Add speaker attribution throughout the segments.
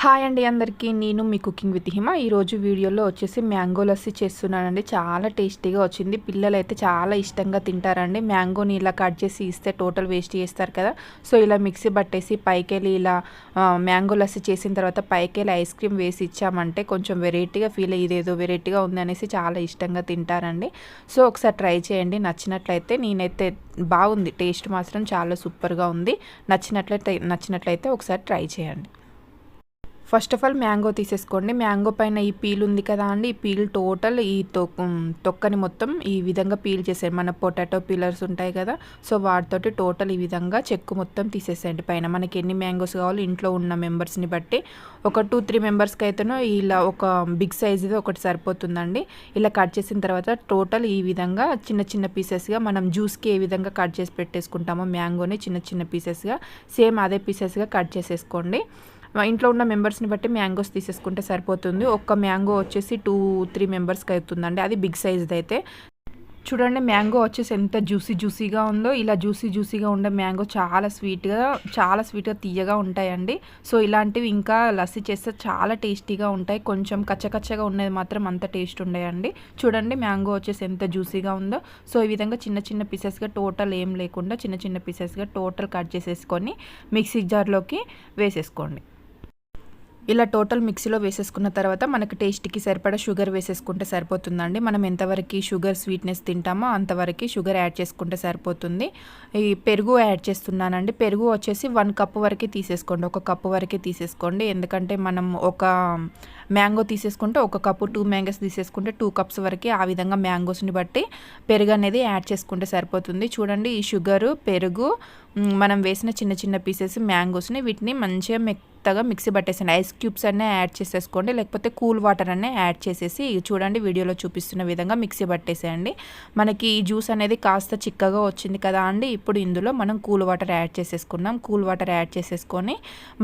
Speaker 1: Hi అండి అందరికీ. నేను మీ కుకింగ్ విత్ హిమ. ఈరోజు వీడియోలో వచ్చేసి మ్యాంగో లస్సీ చేస్తున్నానండి. చాలా టేస్టీగా వచ్చింది. పిల్లలు అయితే చాలా ఇష్టంగా తింటారండి. మ్యాంగోని ఇలా కట్ చేసి ఇస్తే టోటల్ వేస్ట్ చేస్తారు కదా. సో ఇలా మిక్సీ పట్టేసి పైకెళ్ళి ఇలా మ్యాంగో లస్సీ చేసిన తర్వాత పైకెళ్ళి ఐస్ క్రీమ్ వేసి ఇచ్చామంటే కొంచెం వెరైటీగా ఫీల్ ఇదేదో వెరైటీగా ఉంది అనేసి చాలా ఇష్టంగా తింటారండి. సో ఒకసారి ట్రై చేయండి. నచ్చినట్లయితే నేనైతే బాగుంది. టేస్ట్ మాత్రం చాలా సూపర్గా ఉంది. నచ్చినట్లయితే నచ్చినట్లయితే ఒకసారి ట్రై చేయండి. ఫస్ట్ ఆఫ్ ఆల్ మ్యాంగో తీసేసుకోండి. మ్యాంగో పైన ఈ పీల్ ఉంది కదా అండి. ఈ పీల్ టోటల్ ఈ తొక్కని మొత్తం ఈ విధంగా పీల్ చేసేయండి. మన పొటాటో పీలర్స్ ఉంటాయి కదా సో వాటితోటి టోటల్ ఈ విధంగా చెక్కు మొత్తం తీసేసేయండి. పైన మనకి ఎన్ని మ్యాంగోస్ కావాలో ఇంట్లో ఉన్న మెంబర్స్ని బట్టి ఒక టూ త్రీ మెంబర్స్కి అయితేనో ఇలా ఒక బిగ్ సైజుది ఒకటి సరిపోతుందండి. ఇలా కట్ చేసిన తర్వాత టోటల్ ఈ విధంగా చిన్న చిన్న పీసెస్గా మనం జ్యూస్కి ఏ విధంగా కట్ చేసి పెట్టేసుకుంటామో మ్యాంగోని చిన్న చిన్న పీసెస్గా సేమ్ అదే పీసెస్గా కట్ చేసేసుకోండి. ఇంట్లో ఉన్న మెంబర్స్ని బట్టి మ్యాంగోస్ తీసేసుకుంటే సరిపోతుంది. ఒక్క మ్యాంగో వచ్చేసి టూ త్రీ మెంబర్స్కి అవుతుందండి. అది బిగ్ సైజ్ది అయితే. చూడండి మ్యాంగో వచ్చేసి ఎంత జ్యూసీ జ్యూసీగా ఉందో ఇలా జ్యూసీ జ్యూసీగా ఉండే మ్యాంగో చాలా స్వీట్గా చాలా స్వీట్గా తీయగా ఉంటాయండి. సో ఇలాంటివి ఇంకా లస్సీ చేస్తే చాలా టేస్టీగా ఉంటాయి. కొంచెం కచ్చకచ్చగా ఉండేది మాత్రం అంత టేస్ట్ ఉండేయండి. చూడండి మ్యాంగో వచ్చేసి ఎంత జ్యూసీగా ఉందో. సో ఈ విధంగా చిన్న చిన్న పీసెస్గా టోటల్ ఏం లేకుండా చిన్న చిన్న పీసెస్గా టోటల్ కట్ చేసేసుకొని మిక్సీ జార్లోకి వేసేసుకోండి. ఇలా టోటల్ మిక్సీలో వేసేసుకున్న తర్వాత మనకి టేస్ట్కి సరిపడా షుగర్ వేసేసుకుంటే సరిపోతుందండి. మనం ఎంతవరకు షుగర్ స్వీట్నెస్ తింటామో అంతవరకు షుగర్ యాడ్ చేసుకుంటే సరిపోతుంది. ఈ పెరుగు యాడ్ చేస్తున్నానండి. పెరుగు వచ్చేసి వన్ కప్ వరకే తీసేసుకోండి. ఒక కప్పు వరకే తీసేసుకోండి. ఎందుకంటే మనం ఒక మ్యాంగో తీసేసుకుంటే ఒక కప్పు టూ మ్యాంగోస్ తీసేసుకుంటే టూ కప్స్ వరకే ఆ విధంగా మ్యాంగోస్ని బట్టి పెరుగు అనేది యాడ్ చేసుకుంటే సరిపోతుంది. చూడండి ఈ షుగరు పెరుగు మనం వేసిన చిన్న చిన్న పీసెస్ మ్యాంగోస్ని వీటిని మంచిగా మెత్తగా మిక్సీ పట్టేసండి ఐస్ క్యూబ్స్ అన్నీ యాడ్ చేసేసుకోండి. లేకపోతే కూల్ వాటర్ అన్నీ యాడ్ చేసేసి చూడండి వీడియోలో చూపిస్తున్న విధంగా మిక్సీ పట్టేసేయండి. మనకి ఈ జ్యూస్ అనేది కాస్త చిక్కగా వచ్చింది కదా అండి. ఇప్పుడు ఇందులో మనం కూల్ వాటర్ యాడ్ చేసేసుకున్నాం. కూల్ వాటర్ యాడ్ చేసేసుకొని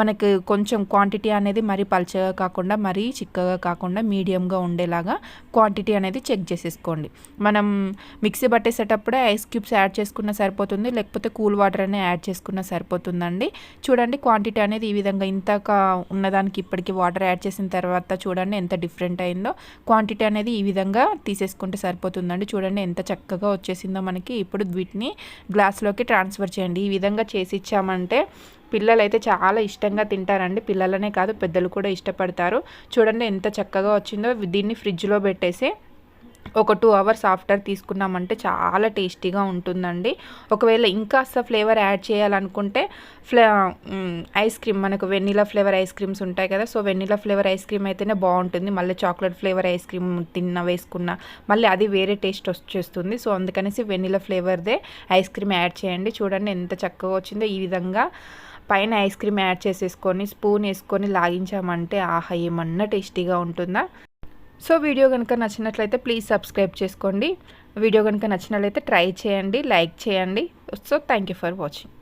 Speaker 1: మనకి కొంచెం క్వాంటిటీ అనేది మరీ పల్చగా కాకుండా మరీ చిక్కగా కాకుండా మీడియంగా ఉండేలాగా క్వాంటిటీ అనేది చెక్ చేసేసుకోండి. మనం మిక్సీ పట్టేసేటప్పుడే ఐస్ క్యూబ్స్ యాడ్ చేసుకున్న సరిపోతుంది. లేకపోతే కూల్ వాటర్ అనే యాడ్ చేసుకున్న సరిపోతుందండి. చూడండి క్వాంటిటీ అనేది ఈ విధంగా ఇంతక ఉన్నదానికి ఇప్పటికి వాటర్ యాడ్ చేసిన తర్వాత చూడండి ఎంత డిఫరెంట్ అయిందో. క్వాంటిటీ అనేది ఈ విధంగా తీసేసుకుంటే సరిపోతుందండి. చూడండి ఎంత చక్కగా వచ్చేసిందో మనకి. ఇప్పుడు వీటిని గ్లాస్లోకి ట్రాన్స్ఫర్ చేయండి. ఈ విధంగా చేసి ఇచ్చామంటే పిల్లలు అయితే చాలా ఇష్టంగా తింటారండి. పిల్లలనే కాదు పెద్దలు కూడా ఇష్టపడతారు. చూడండి ఎంత చక్కగా వచ్చిందో. దీన్ని ఫ్రిడ్జ్లో పెట్టేసి ఒక టూ అవర్స్ ఆఫ్టర్ తీసుకున్నామంటే చాలా టేస్టీగా ఉంటుందండి. ఒకవేళ ఇంకాస్త ఫ్లేవర్ యాడ్ చేయాలనుకుంటే ఫ్లే ఐస్ క్రీమ్ మనకు వెన్నీలా ఫ్లేవర్ ఐస్ క్రీమ్స్ ఉంటాయి కదా so vanilla flavour ice cream అయితేనే బాగుంటుంది. మళ్ళీ చాక్లెట్ ఫ్లేవర్ ఐస్ క్రీమ్ తిన్న వేసుకున్న మళ్ళీ అది వేరే టేస్ట్ వచ్చేస్తుంది. సో అందుకనేసి వెన్నీలా ఫ్లేవర్దే ఐస్ క్రీమ్ యాడ్ చేయండి. చూడండి ఎంత చక్కగా వచ్చిందో ఈ విధంగా. పైన ఐస్ క్రీమ్ యాడ్ చేసేసుకొని స్పూన్ వేసుకొని లాగించామంటే ఆహా ఏమన్నా టేస్టీగా ఉంటుందా? సో వీడియో కనుక నచ్చినట్లయితే ప్లీజ్ సబ్స్క్రైబ్ చేసుకోండి. వీడియో కనుక నచ్చినట్లయితే ట్రై చేయండి లైక్ చేయండి. So thank you for watching.